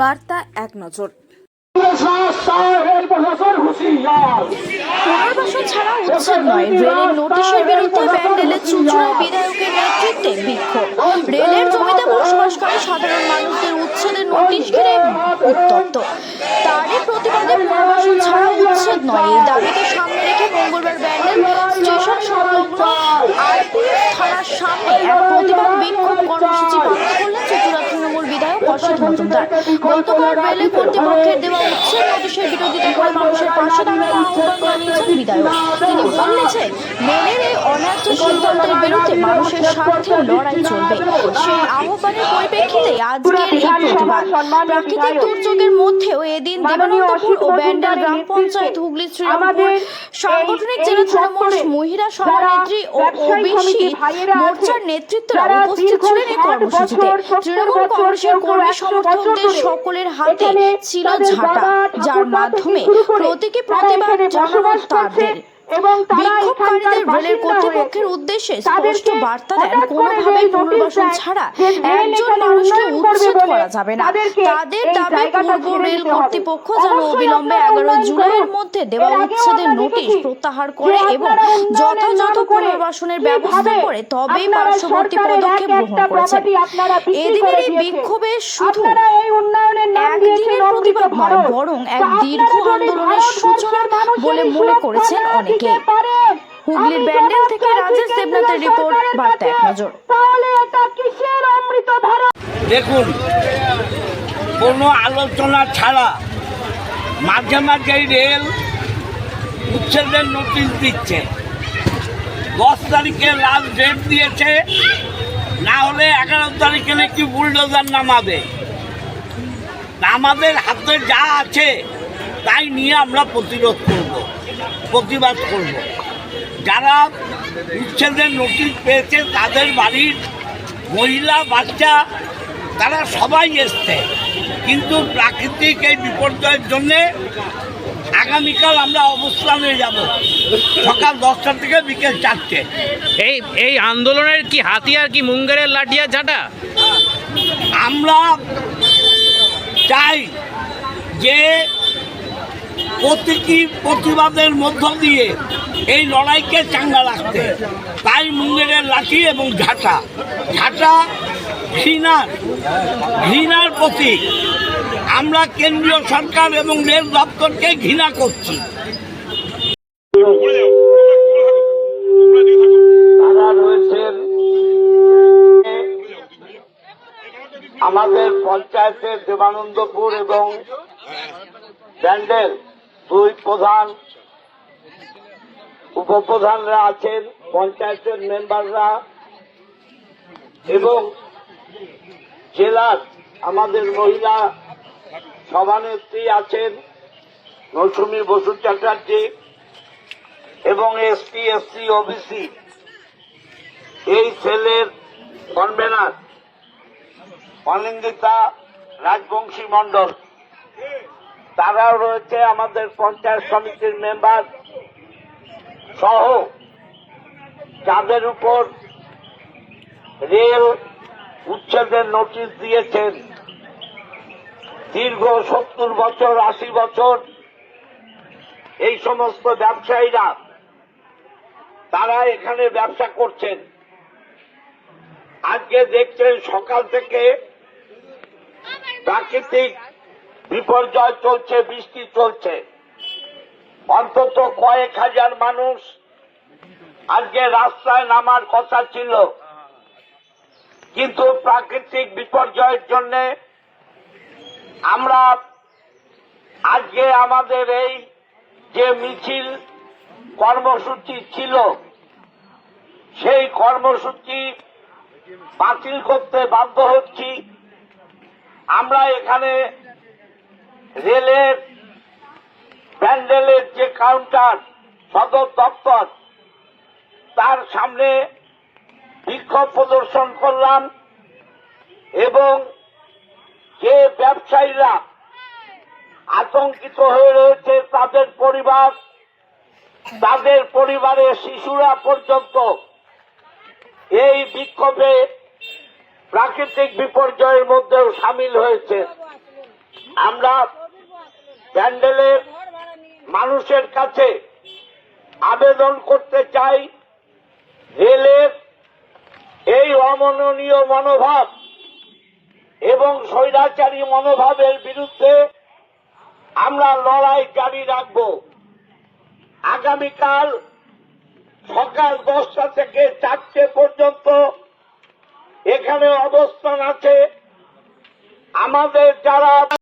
বার্তা এক নজর। ছাড়া নয়। রেলের নোটিশের বিরুদ্ধে রেলের জমিতে সাধারণ মানুষদের উচ্ছেদের নোটিশ ছাড়া উচ্ছেদ নয়। মঙ্গলবার স্টেশন থানার সামনে এক প্রতিবাদ বিক্ষোভ কর্মসূচি পালন করলেন চুচুড়া তৃণমূল বিধায়ক অসিত মজুমদার। গতকাল রেলের কর্তৃপক্ষের দেওয়া উচ্ছেদ নোটিশের বিরোধিতা করে মানুষের পাশে দাঁড়ানোর আহ্বান জানিয়েছেন বিধায়ক। এই অন্যায্য সিদ্ধান্তের বিরুদ্ধে মানুষের স্বার্থে লড়াই চলবে। সেই আহ্বানের পরিপ্রেক্ষিতে আজকের এই প্রতিবাদ। প্রাকৃতিক দুর্যোগের মধ্যেও এদিন দেবানন্দপুর ও ব্যান্ডেল গ্রাম পঞ্চায়েত হুগলি শ্রীরামপুর সাংগঠনিক জেলা তৃণমূল মহিলা সভানেত্রী ও ওবিসি মোর্চার নেতৃত্বরা উপস্থিত ছিলেন এই কর্মসূচিতে। তৃণমূল কংগ্রেসের কর্মী সমর্থকদের সকলের হাতে ছিল ঝাঁটা যার মাধ্যমে প্রতীকী প্রতিবাদ জানানো তাদের। বিক্ষোভকারীদের রেলের কর্তৃপক্ষের উদ্দেশ্যে স্পষ্ট বার্তা দেন কোনোভাবেই পুনর্বাসন ছাড়া একজন মানুষকে উচ্ছেদ করা যাবে না। তাদের দাবি পূর্ব রেল কর্তৃপক্ষ যেন অবিলম্বে এগারো জুলাইয়ের মধ্যে দেওয়া উচ্ছেদের নোটিশ প্রত্যাহার করে এবং যথাযথ পুনর্বাসনের ব্যবস্থা করে তবেই পার্শ্ববর্তী পদক্ষেপ গ্রহণ করেছেন। এদিনের এই বিক্ষোভে শুধু একদিনের প্রতিবাদ নয় বরং এক দীর্ঘ আন্দোলনের সূচনা বলে মনে করেছেন অনেকে। হুগলির ব্যান্ডেল থেকে রাজেশ দেবনাথের রিপোর্ট বার্তা এক নজর। দেখুন কোনো আলোচনা ছাড়া মাঝে মাঝেই রেল উচ্ছেদের নোটিশ দিচ্ছে। দশ তারিখে লাস্ট ডেট দিয়েছে না হলে এগারো তারিখে নাকি বুলডোজার নামাবে। আমাদের হাতে যা আছে তাই নিয়ে আমরা প্রতিরোধ করব। প্রতিবাদ করব। যারা উচ্ছেদের নোটিশ পেয়েছে তাদের বাড়ির মহিলা বাচ্চা তারা সবাই এসছে। কিন্তু প্রাকৃতিক এই বিপর্যয়ের জন্যে আগামীকাল আমরা অবস্থানে যাব। সকাল দশটা থেকে বিকেল চারটে। এই এই আন্দোলনের কি হাতিয়ার কি মুঙ্গেরের লাঠিয়া ঝাঁটা? আমরা চাই যে প্রতীকী প্রতিবাদের মধ্য দিয়ে এই লড়াইকে চাঙ্গা রাখতে। তাই মুঙ্গেরের লাঠি এবং ঝাঁটা। ঝাঁটা ঘৃণার ঘৃণার প্রতীক। আমরা কেন্দ্রীয় সরকার এবং রেল দপ্তরকে ঘৃণা করছি। আমাদের পঞ্চায়েতের দেবানন্দপুর এবং ব্যান্ডেল। দুই প্রধান উপপ্রধানরা আছেন, পঞ্চায়েতের মেম্বাররা এবং জেলার আমাদের মহিলা সভানেত্রী আছেন মৌসুমী বসু চ্যাটার্জি এবং এসটি, এসসি, ওবিসি। এই সেলের কনভেনার অনিন্দিতা রাজবংশী মণ্ডল। তারাও রয়েছে আমাদের পঞ্চায়েত সমিতির মেম্বার সহ। যাদের উপর রেল উচ্ছেদের নোটিশ দিয়েছেন। দীর্ঘ সত্তর বছর, আশি বছর এই সমস্ত ব্যবসায়ীরা, তারা এখানে ব্যবসা করছেন। আজকে দেখছেন সকাল থেকে প্রাকৃতিক বিপর্যয় চলছে, বৃষ্টি চলছে। অন্তত কয়েক হাজার মানুষ আজকে রাস্তায় নামার কথা ছিল। কিন্তু প্রাকৃতিক বিপর্যয়ের জন্য আমরা আজকে আমাদের এই যে মিছিল কর্মসূচি ছিল, সেই কর্মসূচি বাতিল করতে বাধ্য হচ্ছি। আমরা এখানে রেলের প্যান্ডেলের যে কাউন্টার সদর দপ্তর, তার সামনে বিক্ষোভ প্রদর্শন করলাম এবং যে ব্যবসায়ীরা আতঙ্কিত হয়ে রয়েছে তাদের পরিবার, তাদের পরিবারের শিশুরা পর্যন্ত এই বিক্ষোভে প্রাকৃতিক বিপর্যয়ের মধ্যেও সামিল হয়েছে। আমরা প্যান্ডেলের মানুষের কাছে আবেদন করতে চাই রেলের এই অমননীয় মনোভাব এবং স্বৈরাচারী মনোভাবের বিরুদ্ধে আমরা লড়াই জারি রাখব। আগামীকাল সকাল দশটা থেকে চারটে পর্যন্ত এখানে অবস্থান আছে। আমাদের যারা